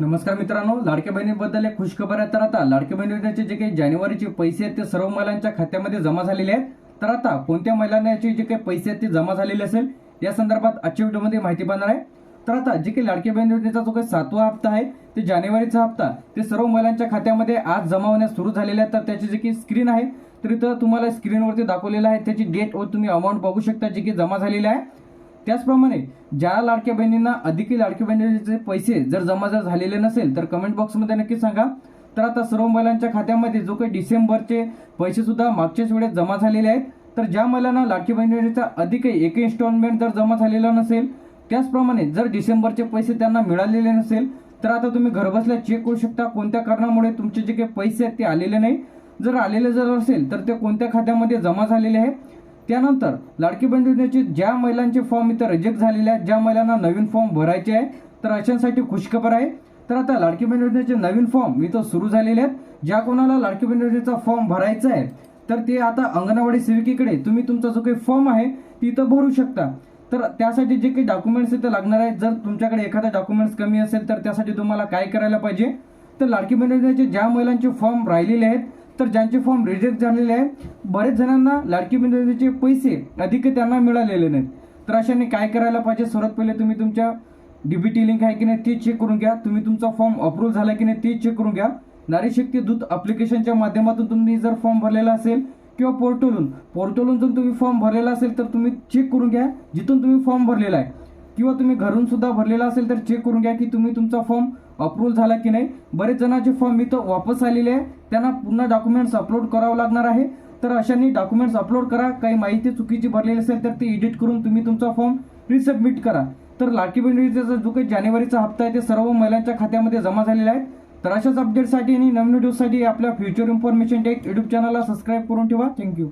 नमस्कार मित्रांनो लाडक्या बहिणीबद्दल एक खुशखबर आहे. तर आता लाडक्या बहिणी योजनेचे जे काही जानेवारीचे पैसे आहेत ते सर्व महिलांच्या खात्यामध्ये जमा झालेले आहेत. तर आता कोणत्या महिलांना याचे जे काही पैसे आहेत ते जमा झालेले असेल या संदर्भात आजच्या व्हिडिओमध्ये माहिती पाहणार आहे. तर आता जे काही लाडक्या बहिणी योजनेचा जो काही सातवा हप्ता आहे ते जानेवारीचा हप्ता ते सर्व महिलांच्या खात्यामध्ये आज जमा होण्यास सुरू झालेले आहे तर त्याची जी काही स्क्रीन आहे तर इथं तुम्हाला स्क्रीनवरती दाखवलेलं आहे. त्याची डेट व तुम्ही अमाऊंट बघू शकता जे की जमा झालेली आहे. त्याचप्रमाणे ज्या लाडक्या बहिणींना अधिकही लाडक्या बहिणीचे पैसे जर जमा जर झालेले नसेल तर कमेंट बॉक्समध्ये नक्की सांगा. तर आता सर्व महिलांच्या खात्यामध्ये जो काही डिसेंबरचे पैसेसुद्धा मागच्याच वेळेस जमा झालेले आहेत तर ज्या महिलांना लाडकी बहिणीचा अधिक एक इन्स्टॉलमेंट जर जमा झालेला नसेल त्याचप्रमाणे जर डिसेंबरचे पैसे त्यांना मिळालेले नसेल तर आता तुम्ही घरबसल्या चेक करू शकता. कोणत्या कारणामुळे तुमचे जे काही पैसे आहेत ते आलेले नाही. जर आलेले जर असेल तर ते कोणत्या खात्यामध्ये जमा झालेले आहे? त्यानंतर लाडकी बहीण योजनेचे ज्या महिलांचे फॉर्म इथं रिजेक्ट झालेले आहेत ज्या महिलांना नवीन फॉर्म भरायचे आहे तर अशांसाठी खुशखबर आहे. तर आता लाडकी बहीण योजनेचे नवीन फॉर्म इथं सुरू झालेले आहेत. ज्या कोणाला लाडकी बहीण योजनेचा फॉर्म भरायचा आहे तर ते आता अंगणवाडी सेविकेकडे तुम्ही तुमचा जो काही फॉर्म आहे ती इथं भरू शकता. तर त्यासाठी जे काही डॉक्युमेंट्स इथं लागणार आहेत जर तुमच्याकडे एखादा डॉक्युमेंट्स कमी असेल तर त्यासाठी तुम्हाला काय करायला पाहिजे? तर लाडकी बहीण योजनेचे ज्या महिलांचे फॉर्म राहिलेले आहेत तर ज्यांचे फॉर्म रिजेक्ट झालेले आहेत बरेच जणांना लाडकी बहीण पैसे अधिक त्यांना मिळालेले नाहीत. तर अशाने काय करायला पाहिजे? सर्वात पहिले तुम्ही तुमच्या डीबीटी लिंक आहे की नाही ते चेक करून घ्या. तुम्ही तुमचा फॉर्म अप्रूव्ह झाला की नाही ते चेक करून घ्या. नारी शक्ती दूत अप्लिकेशनच्या माध्यमातून तुम्ही जर फॉर्म भरलेला असेल किंवा पोर्टलहून पोर्टलहून जर तुम्ही फॉर्म भरलेला असेल तर तुम्ही चेक करून घ्या. जिथून तुम्ही फॉर्म भरलेला आहे. किंवा तुम्ही घरून सुद्धा भरलेला असेल तर चेक करून घ्या की तुम्ही तुमचा फॉर्म अप्रूव्ह झाला की नाही. बरेच जणांचे फॉर्म इथं वापस आलेले आहे. त्यांना पुन्हा डॉक्युमेंट्स अपलोड करावं लागणार आहे. तर अशांनी डॉक्युमेंट्स अपलोड करा. काही माहिती चुकीची भरलेली असेल तर ती एडिट करून तुम्ही तुमचा फॉर्म रिसबमिट करा. तर लाडकी बहीण जो काही जानेवारीचा हप्ता आहे ते सर्व महिलांच्या खात्यामध्ये जमा झालेला आहे. तर अशाच अपडेटसाठी आणि नवीन व्हिडिओसाठी आपल्या फ्युचर इन्फॉर्मेशन टेक यूट्यूब चॅनलला सबस्क्राईब करून ठेवा. Thank you